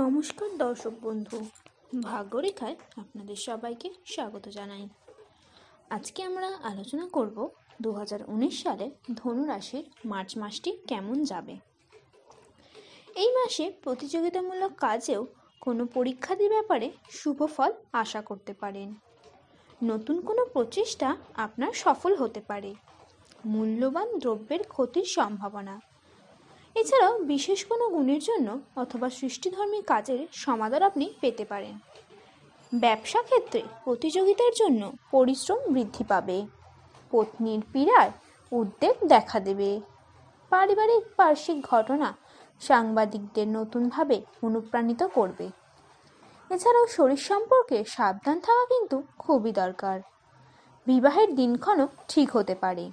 নমস্কার দর্শক বন্ধু। ভাগ্যরেখায় আপনাদের সবাইকে স্বাগত জানাই। আজকে আমরা আলোচনা করব দু হাজার উনিশ সালে ধনু রাশির মার্চ মাসটি কেমন যাবে। এই মাসে প্রতিযোগিতামূলক কাজেও কোনো পরীক্ষাদির ব্যাপারে শুভ ফল আশা করতে পারেন। নতুন কোনো প্রচেষ্টা আপনার সফল হতে পারে। মূল্যবান দ্রব্যের ক্ষতির সম্ভাবনা। এছাড়াও বিশেষ কোনো গুণের জন্য অথবা সৃষ্টিধর্মী কাজের সমাধান আপনি পেতে পারেন। ব্যবসা ক্ষেত্রে প্রতিযোগিতার জন্য পরিশ্রম বৃদ্ধি পাবে। পত্নীর পীড়ার উদ্বেগ দেখা দেবে। পারিবারিক বার্ষিক ঘটনা সাংবাদিকদের নতুনভাবে অনুপ্রাণিত করবে। এছাড়াও শরীর সম্পর্কে সাবধান থাকা কিন্তু খুবই দরকার। বিবাহের দিনক্ষণও ঠিক হতে পারে।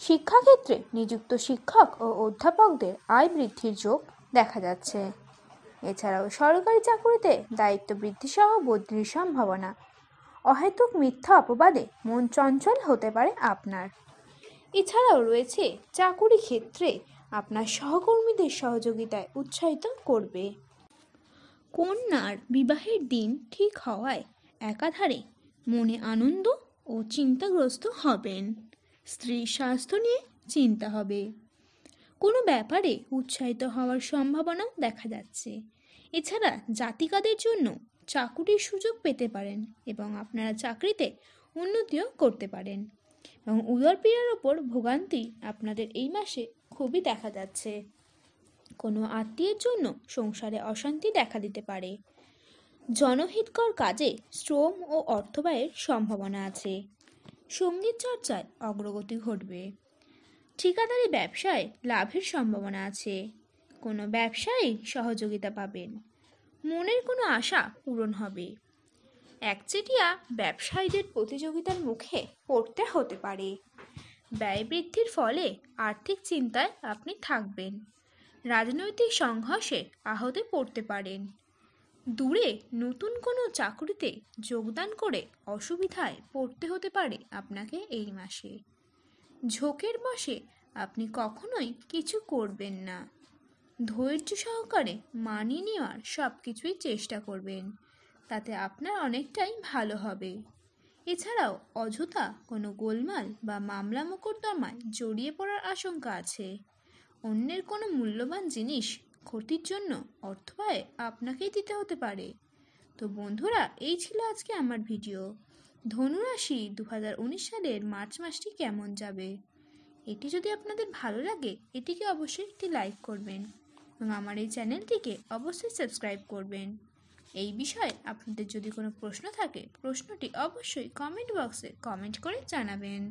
শিক্ষাক্ষেত্রে নিযুক্ত শিক্ষক ও অধ্যাপকদের আয় বৃদ্ধির যোগ দেখা যাচ্ছে। এছাড়াও সরকারি চাকরিতে দায়িত্ব বৃদ্ধি সহ বদলির সম্ভাবনা। অহেতুক মিথ্যা অপবাদে মন চঞ্চল হতে পারে আপনার। এছাড়াও রয়েছে চাকুরি ক্ষেত্রে আপনার সহকর্মীদের সহযোগিতায় উৎসাহিত করবে। কন্যার বিবাহের দিন ঠিক হওয়ায় একাধারে মনে আনন্দ ও চিন্তাগ্রস্ত হবেন। স্ত্রীর স্বাস্থ্য নিয়ে চিন্তা হবে। কোনো ব্যাপারে উৎসাহিত হওয়ার সম্ভাবনাও দেখা যাচ্ছে। এছাড়া জাতিকাদের জন্য চাকুরির সুযোগ পেতে পারেন এবং আপনারা চাকরিতে উন্নতিও করতে পারেন। এবং উদরপীড়ার ওপর ভোগান্তি আপনাদের এই মাসে খুবই দেখা যাচ্ছে। কোনো আত্মীয়ের জন্য সংসারে অশান্তি দেখা দিতে পারে। জনহিতকর কাজে শ্রম ও অর্থব্যয়ের সম্ভাবনা আছে। সংগীত চর্চায় অগ্রগতি ঘটবে। ঠিকাদারি ব্যবসায় লাভের সম্ভাবনা আছে। কোনো ব্যবসায়ী সহযোগিতা পাবেন। মনের কোনো আশা পূরণ হবে। একচেটিয়া ব্যবসায়ীদের প্রতিযোগিতার মুখে পড়তে হতে পারে। ব্যয় বৃদ্ধির ফলে আর্থিক চিন্তায় আপনি থাকবেন। রাজনৈতিক সংঘর্ষে আহতে পড়তে পারেন। দূরে নতুন কোনো চাকরিতে যোগদান করে অসুবিধায় পড়তে হতে পারে আপনাকে এই মাসে। ঝোঁকের বসে আপনি কখনোই কিছু করবেন না। ধৈর্য সহকারে মানিয়ে নেওয়ার সব কিছুই চেষ্টা করবেন, তাতে আপনার অনেকটাই ভালো হবে। এছাড়াও অযথা কোনো গোলমাল বা মামলা মোকদ্দমায় জড়িয়ে পড়ার আশঙ্কা আছে। অন্যের কোনো মূল্যবান জিনিস ক্ষতির জন্য অর্থ ব্যয় আপনাকেই দিতে হতে পারে। তো বন্ধুরা, এই ছিল আজকে আমার ভিডিও। ধনুরাশি দু হাজার উনিশ সালের মার্চ মাসটি কেমন যাবে? এটি যদি আপনাদের ভালো লাগে, এটিকে অবশ্যই একটি লাইক করবেন এবং আমার এই চ্যানেলটিকে অবশ্যই সাবস্ক্রাইব করবেন। এই বিষয়ে আপনাদের যদি কোনো প্রশ্ন থাকে, প্রশ্নটি অবশ্যই কমেন্ট বক্সে কমেন্ট করে জানাবেন।